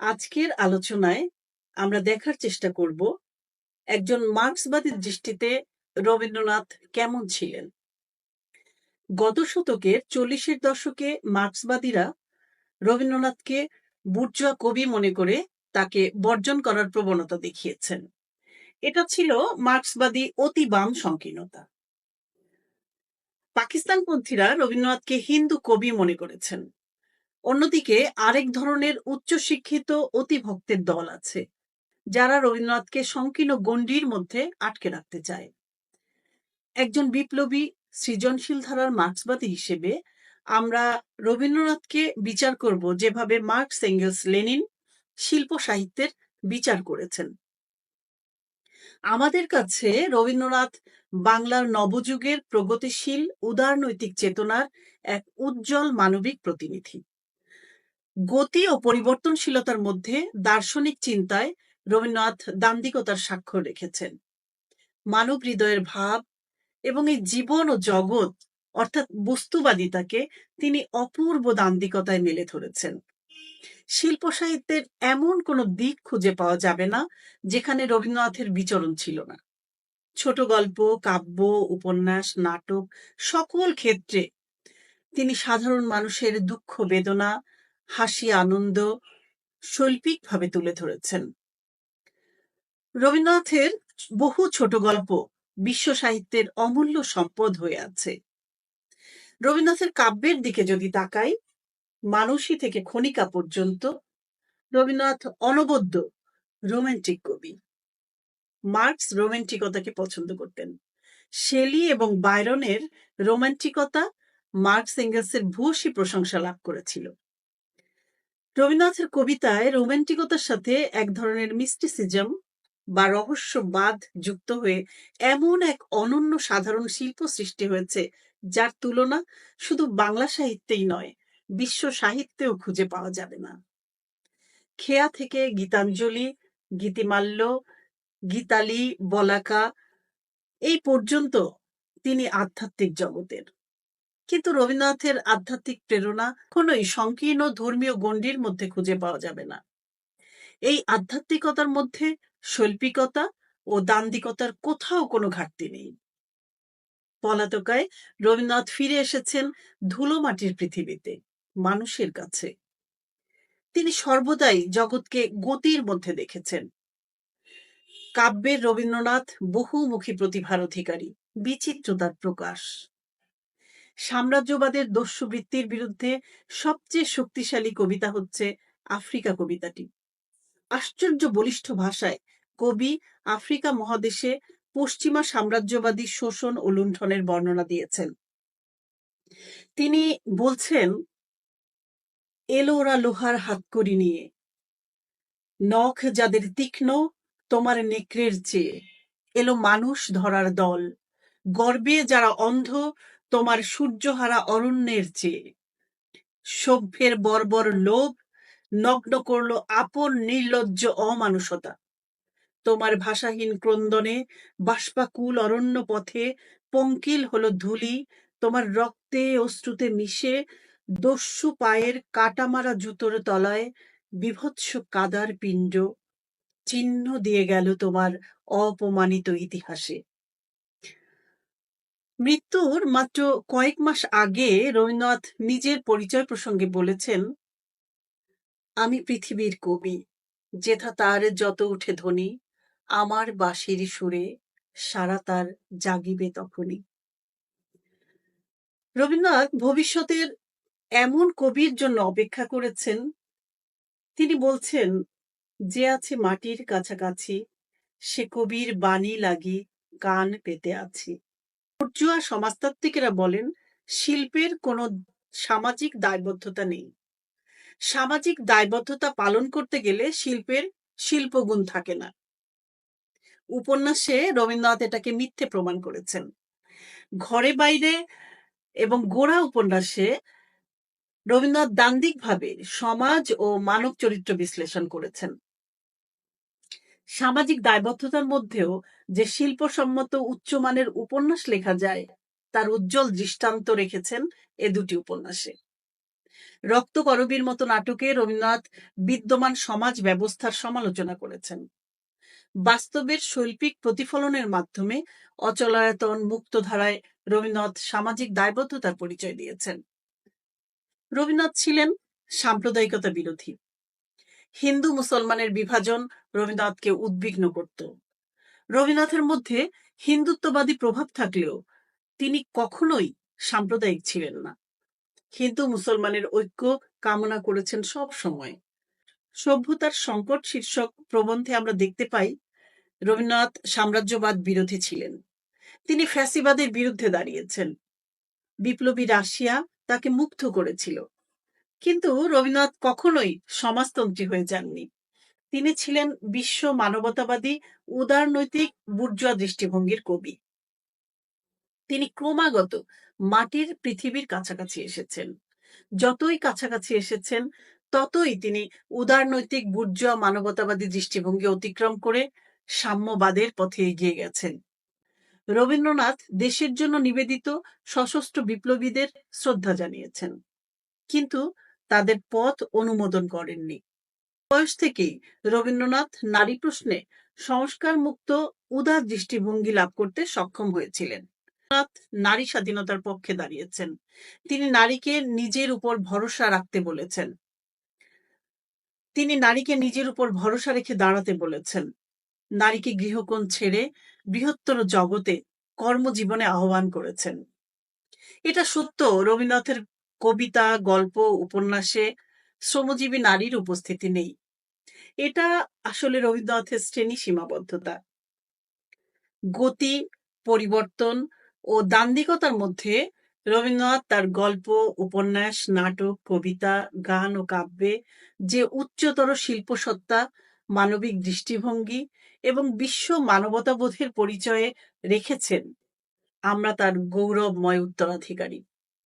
আজকের আলোচনায় আমরা দেখার চেষ্টা করব একজন মার্ক্সবাদীর দৃষ্টিতে রবীন্দ্রনাথ কেমন ছিলেন? গত শতকের চল্লিশের দশকে মার্ক্সবাদীরা রবীন্দ্রনাথকে বুর্জুয়া কবি মনে করে তাকে বর্জন করার প্রবণতা দেখিয়েছেন। এটা ছিল মার্ক্সবাদী অতি বাম সংকীর্ণতা। পাকিস্তানপন্থীরা রবীন্দ্রনাথকে হিন্দু কবি মনে করেছেন। অন্যদিকে আরেক ধরনের উচ্চশিক্ষিত অতিভক্তের দল আছে, যারা রবীন্দ্রনাথকে সংকীর্ণ গণ্ডির মধ্যে আটকে রাখতে চায়। একজন বিপ্লবী সৃজনশীল ধারার মার্ক্সবাদী হিসেবে আমরা রবীন্দ্রনাথকে বিচার করব যেভাবে মার্কস, এঙ্গেলস, লেনিন শিল্প সাহিত্যের বিচার করেছেন। আমাদের কাছে রবীন্দ্রনাথ বাংলার নবযুগের প্রগতিশীল উদারনৈতিক চেতনার এক উজ্জ্বল মানবিক প্রতিনিধি। গতি ও পরিবর্তনশীলতার মধ্যে দার্শনিক চিন্তায় রবীন্দ্রনাথ দান্দিকতার স্বাক্ষর রেখেছেন। মানব হৃদয়ের ভাব এবং এই জীবন ও জগৎ, অর্থাৎ বস্তুবাদিতাকে তিনি অপূর্ব দান্দিকতায় মেলে ধরেছেন। শিল্প সাহিত্যের এমন কোনো দিক খুঁজে পাওয়া যাবে না, যেখানে রবীন্দ্রনাথের বিচরণ ছিল না। ছোট গল্প, কাব্য, উপন্যাস, নাটক সকল ক্ষেত্রে তিনি সাধারণ মানুষের দুঃখ বেদনা হাসি, আনন্দ শৈল্পিকভাবে তুলে ধরেছেন। রবীন্দ্রনাথের বহু ছোট গল্প বিশ্ব সাহিত্যের অমূল্য সম্পদ হয়ে আছে। রবীন্দ্রনাথের কাব্যের দিকে যদি তাকাই, মানসী থেকে খনিকা পর্যন্ত রবীন্দ্রনাথ অনবদ্য রোমান্টিক কবি। মার্কস রোমান্টিকতাকে পছন্দ করতেন। শেলি এবং বাইরনের রোমান্টিকতা মার্কস এঙ্গেলসের ভূয়সী প্রশংসা লাভ করেছিল। রবীন্দ্রনাথের কবিতায় রোমান্টিকতার সাথে এক ধরনের মিস্টিসিজম বা রহস্যবাদ যুক্ত হয়ে এমন এক অনন্য সাধারণ শিল্প সৃষ্টি হয়েছে, যার তুলনা শুধু বাংলা সাহিত্যেই নয়, বিশ্ব সাহিত্যেও খুঁজে পাওয়া যাবে না। খেয়া থেকে গীতাঞ্জলি, গীতিমাল্য, গীতালি, বলাকা, এই পর্যন্ত তিনি আধ্যাত্মিক জগতের। কিন্তু রবীন্দ্রনাথের আধ্যাত্মিক প্রেরণা কোনোই সংকীর্ণ ধর্মীয় গণ্ডির মধ্যে খুঁজে পাওয়া যাবে না। এই আধ্যাত্মিকতার মধ্যে শৈল্পিকতা ও দান্দিকতার কোথাও কোনো ঘাটতি নেই। পলাতকায় রবীন্দ্রনাথ ফিরে এসেছেন ধুলো মাটির পৃথিবীতে, মানুষের কাছে। তিনি সর্বদাই জগৎকে গতির মধ্যে দেখেছেন। কাব্যের রবীন্দ্রনাথ বহুমুখী প্রতিভার অধিকারী, বিচিত্রতার প্রকাশ। সাম্রাজ্যবাদের দস্যুবৃত্তির বিরুদ্ধে সবচেয়ে শক্তিশালী কবিতা হচ্ছে আফ্রিকা কবিতাটি। আশ্চর্য বলিষ্ঠ ভাষায় কবি আফ্রিকা মহাদেশে পশ্চিমা সাম্রাজ্যবাদী শোষণ ও লুণ্ঠনের বর্ণনা দিয়েছেন। তিনি বলছেন, এলো ওরা লোহার হাতকড়ি নিয়ে। নখ যাদের তীক্ষ্ণ, তোমার নেকড়ের চেয়ে। এলো মানুষ ধরার দল। গর্বে যারা অন্ধ তোমার সূর্যহারা অরণ্যের চেয়ে। সভ্যের বর্বর লোভ নগ্ন করল আপন নির্লজ্জ অমানুষতা। তোমার ভাষাহীন ক্রন্দনে বাষ্পাকুল অরণ্য পথে পঙ্কিল হলো ধুলি, তোমার রক্তে অশ্রুতে মিশে দস্যু পায়ের কাটামারা জুতোর তলায় বিভৎস কাদার পিণ্ড, চিহ্ন দিয়ে গেল তোমার অপমানিত ইতিহাসে। মৃত্যুর মাত্র কয়েক মাস আগে রবীন্দ্রনাথ নিজের পরিচয় প্রসঙ্গে বলেছেন, আমি পৃথিবীর কবি, যেথা তার যত উঠে ধ্বনি, আমার বাঁশির সুরে সারা তার জাগিবে তখনই। রবীন্দ্রনাথ ভবিষ্যতের এমন কবির জন্য অপেক্ষা করেছেন। তিনি বলছেন, যে আছে মাটির কাছাকাছি, সে কবির বাণী লাগি কান পেতে আছি। পর্যুয়া সমাজতাত্ত্বিকেরা বলেন, শিল্পের কোনো সামাজিক দায়বদ্ধতা নেই। সামাজিক দায়বদ্ধতা পালন করতে গেলে শিল্পের শিল্পগুণ থাকে না। উপন্যাসে রবীন্দ্রনাথ এটাকে মিথ্যে প্রমাণ করেছেন। ঘরে বাইরে এবং গোড়া উপন্যাসে রবীন্দ্রনাথ দান্দিকভাবে সমাজ ও মানব চরিত্র বিশ্লেষণ করেছেন। সামাজিক দায়বদ্ধতার মধ্যেও যে শিল্পসম্মত উচ্চমানের উপন্যাস লেখা যায়, তার উজ্জ্বল দৃষ্টান্ত রেখেছেন এ দুটি উপন্যাসে। রক্তকরবীর মতো নাটকে রবীন্দ্রনাথ বিদ্যমান সমাজ ব্যবস্থার সমালোচনা করেছেন। বাস্তবের শৈল্পিক প্রতিফলনের মাধ্যমে অচলায়তন মুক্তধারায় রবীন্দ্রনাথ সামাজিক দায়বদ্ধতার পরিচয় দিয়েছেন। রবীন্দ্রনাথ ছিলেন সাম্প্রদায়িকতা বিরোধী। হিন্দু মুসলমানের বিভাজন রবীন্দ্রনাথকে উদ্বিগ্ন করত। রবীন্দ্রনাথের মধ্যে হিন্দুত্ববাদী প্রভাব থাকলেও তিনি কখনোই সাম্প্রদায়িক ছিলেন না। হিন্দু মুসলমানের ঐক্য কামনা করেছেন সব সময়। সভ্যতার সংকট শীর্ষক প্রবন্ধে আমরা দেখতে পাই, রবীন্দ্রনাথ সাম্রাজ্যবাদ বিরোধী ছিলেন। তিনি ফ্যাসিবাদের বিরুদ্ধে দাঁড়িয়েছেন। বিপ্লবী রাশিয়া তাকে মুগ্ধ করেছিল। কিন্তু রবীন্দ্রনাথ কখনোই সমাজতন্ত্রী হয়ে যাননি। তিনি ছিলেন বিশ্ব মানবতাবাদী, উদারনৈতিক বুর্জুয়া দৃষ্টিভঙ্গির কবি। তিনি ক্রমাগত মাটির পৃথিবীর কাছাকাছি এসেছেন। যতই কাছাকাছি এসেছেন, ততই তিনি উদারনৈতিক বুর্জুয়া মানবতাবাদী দৃষ্টিভঙ্গি অতিক্রম করে সাম্যবাদের পথে এগিয়ে গেছেন। রবীন্দ্রনাথ দেশের জন্য নিবেদিত সশস্ত্র বিপ্লবীদের শ্রদ্ধা জানিয়েছেন। কিন্তু তাদের পথ অনুমোদন করেননি। বয়স থেকেই রবীন্দ্রনাথ নারী প্রশ্নে সংস্কার মুক্ত উদার দৃষ্টিভঙ্গি লাভ করতে সক্ষম হয়েছিলেন। নারী স্বাধীনতার পক্ষে দাঁড়িয়েছেন। তিনি নারীকে নিজের উপর ভরসা রাখতে বলেছেন। তিনি নারীকে নিজের উপর ভরসা রেখে দাঁড়াতে বলেছেন। নারীকে গৃহকোণ ছেড়ে বৃহত্তর জগতে কর্মজীবনে আহ্বান করেছেন। এটা সত্য রবীন্দ্রনাথের কবিতা, গল্প, উপন্যাসে শ্রমজীবী নারীর উপস্থিতি নেই। এটা আসলে রবীন্দ্রনাথের শ্রেণি সীমাবদ্ধতা। গতি, পরিবর্তন ও দান্দিকতার মধ্যে রবীন্দ্রনাথ তার গল্প, উপন্যাস, নাটক, কবিতা, গান ও কাব্যে যে উচ্চতর শিল্পসত্তা, মানবিক দৃষ্টিভঙ্গি এবং বিশ্ব মানবতাবোধের পরিচয়ে রেখেছেন, আমরা তার গৌরবময় উত্তরাধিকারী।